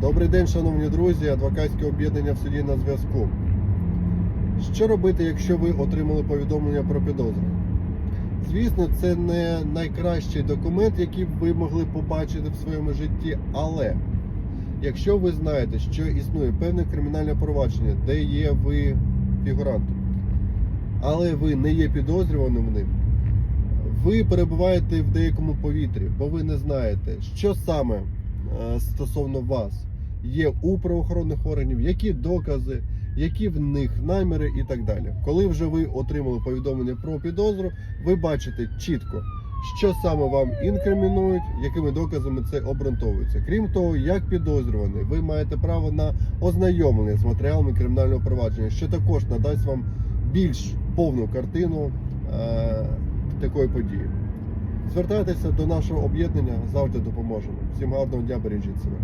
Добрий день, шановні друзі, адвокатське об'єднання в суді на зв'язку. Що робити, якщо ви отримали повідомлення про підозру? Звісно, це не найкращий документ, який ви могли побачити в своєму житті, але якщо ви знаєте, що існує певне кримінальне провадження, де є ви фігурантом, але ви не є підозрюваним ним, ви перебуваєте в деякому повітрі, бо ви не знаєте, що саме стосовно вас є у правоохоронних органів, які докази, які в них наміри і так далі. Коли вже ви отримали повідомлення про підозру, ви бачите чітко, що саме вам інкримінують, якими доказами це обґрунтовується. Крім того, як підозрюваний, ви маєте право на ознайомлення з матеріалами кримінального провадження, що також надасть вам більш повну картину е, такої події. Звертайтеся до нашого об'єднання, завжди допоможемо. Всім гарного дня, бережіть себе.